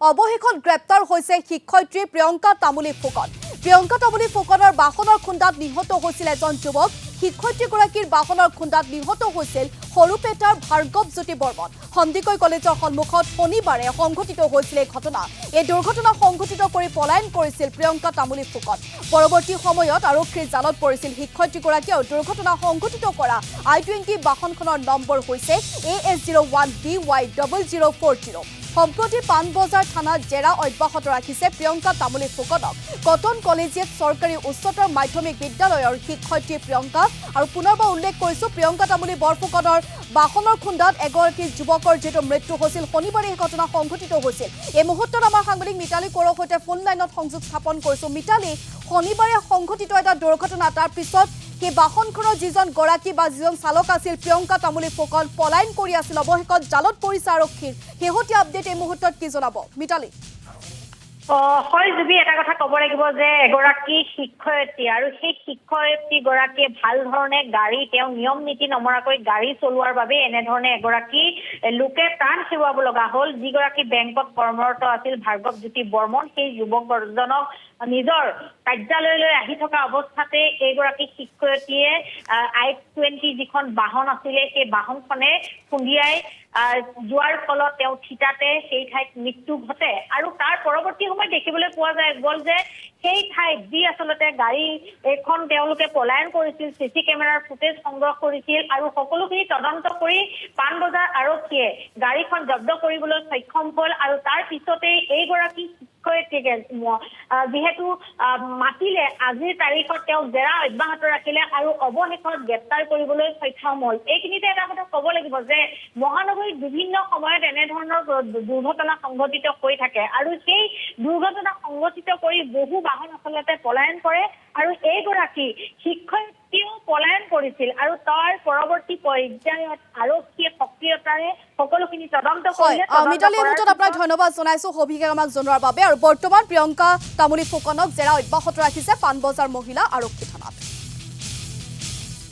অৱশেষত গ্ৰেপ্তাৰ হৈছে শিক্ষয়িত্ৰী প্ৰিয়ংকা তামুলী ফুকন। প্ৰিয়ংকা তামুলী ফুকনৰ বাহনৰ খুন্দাত নিহত হৈছিল এজন যুৱক। শিক্ষয়িত্ৰীগৰাকীৰ বাহনৰ খুন্দাত নিহত হৈছিল সৰুপেটাৰ ভাৰ্গৱ জ্যোতি বৰ্মন। সন্দিকৈ কলেজৰ সন্মুখত শনিবাৰে সংঘটিত হৈছিল এই ঘটনা। এই দুৰ্ঘটনা সংঘটিত কৰি পলায়ন কৰিছিল প্ৰিয়ংকা তামুলী ফুকন। পৰৱৰ্তী সময়ত আৰক্ষীৰ জালত পৰিছিল শিক্ষয়িত্ৰীগৰাকী আৰু দুৰ্ঘটনা সংঘটিত কৰা আই টুৱেণ্টি বাহনখনৰ নম্বৰ হৈছে A S zero' one B Y double zero' four zero' সম্প্ৰতি পাণবজাৰ থানাত জেৰা অব্যাহত ৰাখিছে প্ৰিয়ংকা তামুলী ফুকনক কটন কলেজিয়েট চৰকাৰী উচ্চতৰ মাধ্যমিক বিদ্যালয়ৰ শিক্ষয়িত্ৰী প্ৰিয়ংকা আৰু পুনৰবাৰ উল্লেখ কৰিছো প্ৰিয়ংকা তামুলী বৰফুকনৰ বাহনৰ খুন্দাত এগৰাকী যুৱকৰ যিহেতু মৃত্যু হৈছিল শনিবাৰে এই ঘটনা সংঘটিত হৈছিল। এই মুহূৰ্তত আমাৰ সাংবাদিক মিতালী কৌৰৰ সৈতে ফোন লাইনত সংযোগ স্থাপন কৰিছো। মিতালী শনিবাৰে সংঘটিত এটা দুৰ্ঘটনা তাৰ পিছত সেই বাহনখনৰ যিজন গৰাকী বা যিজন চালক আছিল প্ৰিয়ংকা তামুলী ফুকন পলায়ন কৰি আছিল অৱশেষত জালত পৰিছে আৰক্ষীৰ। শেহতীয়া আপডেট এই মুহূৰ্তত কি জনাব? মিতালী। হয় জুবি এটা কথা ক'ব লাগিব যে এগৰাকী শিক্ষয়িত্ৰী আৰু সেই শিক্ষয়িত্ৰী গৰাকীয়ে ভাল ধৰণে গাড়ী তেওঁ নিয়ম নীতি নমৰাকৈ গাড়ী চলোৱাৰ বাবে এনেধৰণে এগৰাকী লোকে প্ৰাণ হেৰুৱাব লগা হ'ল। যিগৰাকী বেংকত কৰ্মৰত আছিল ভাৰ্গৱ জ্যোতি বৰ্মন সেই যুৱকজনক নিজৰ কাৰ্যালয়লৈ আহি থকা অৱস্থাতে এইগৰাকী শিক্ষয়িত্ৰীয়ে আই টুৱেণ্টি যিখন বাহন আছিলে সেই বাহনখনে খুন্দিয়াই যোৱাৰ ফলত তেওঁ থিতাতে সেই ঠাইত মৃত্যু ঘটে আৰু তাৰ পৰৱৰ্তী সময়ত দেখিবলৈ পোৱা যায়, গ'ল যে সেই ঠাইত যি আচলতে গাড়ী এখন তেওঁলোকে পলায়ন কৰিছিল, চি চি কেমেৰাৰ ফুটেজ সংগ্ৰহ কৰিছিল আৰু সকলোখিনি তদন্ত কৰি পাণবজাৰ আৰক্ষীয়ে গাড়ীখন জব্দ কৰিবলৈ সক্ষম হ'ল আৰু তাৰ পিছতেই এইগৰাকী আহ, যিহেতু মাতিলে আজিৰ তাৰিখত তেওঁ জেৰা অব্যাহত ৰাখিলে আৰু অৱশেষত গ্ৰেপ্তাৰ কৰিবলৈ সক্ষম হ'ল। এইখিনিতে এটা কথা ক'ব লাগিব যে মহানগৰীত বিভিন্ন সময়ত এনেধৰণৰ দুৰ্ঘটনা সংঘটিত হৈ থাকে আৰু সেই দুৰ্ঘটনা সংঘটিত কৰি বহু বাহন আচলতে পলায়ন কৰে আৰু এইগৰাকী শিক্ষয়িত্ৰীও পলায়ন কৰিছিল আৰু তাৰ পৰৱৰ্তী পৰ্যায়ত আৰক্ষীয়ে সক্ৰিয়তাৰে সকলোখিনি তদন্ত কৰিলে মিতালী এই মুহূৰ্তত আপোনাক ধন্যবাদ জনাইছো সবিশেষ আমাক জনোৱাৰ বাবে আৰু বৰ্তমান প্ৰিয়ংকা তামুলী ফুকনক জেৰা অব্যাহত ৰাখিছে পানবজাৰ মহিলা আৰক্ষী